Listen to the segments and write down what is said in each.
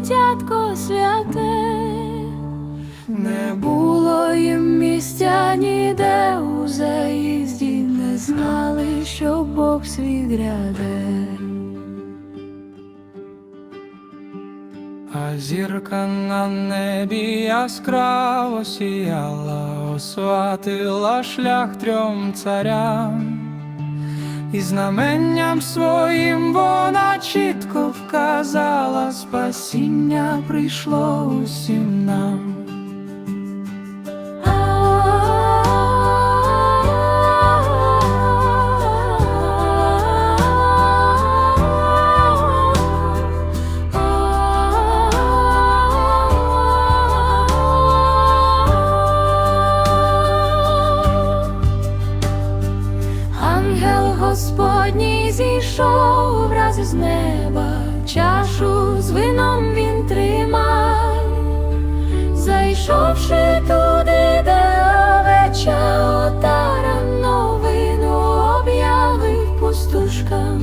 дитятко святе, не було їм місця ніде у заїзді, не знали, що Бог світ гряде. А зірка на небі яскраво сіяла, осватила шлях трьом царям, і знаменням своїм вона чітко вказала, спасіння прийшло усім Господній зійшов враз із неба, чашу з вином він тримав, зайшовши туди, де овеча отара новину об'явив пустушкам.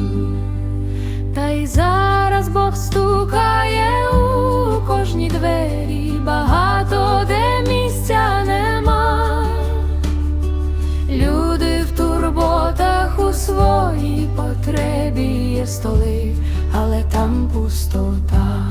Та й зараз Бог стукає у кожні двері, багато потребі є столи, але там пустота.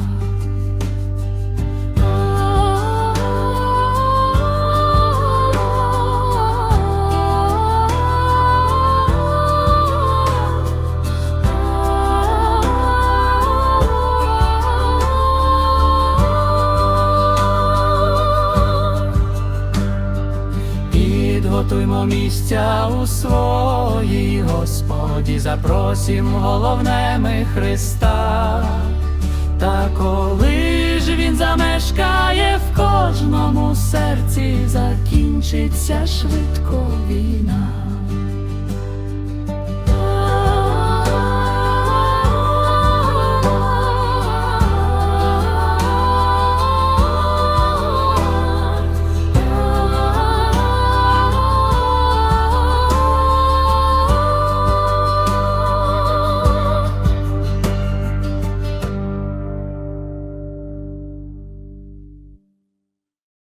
Підготуймо місця у своїй Господі, запросім головне ми Христа. Та коли ж він замешкає в кожному серці, закінчиться швидко війна.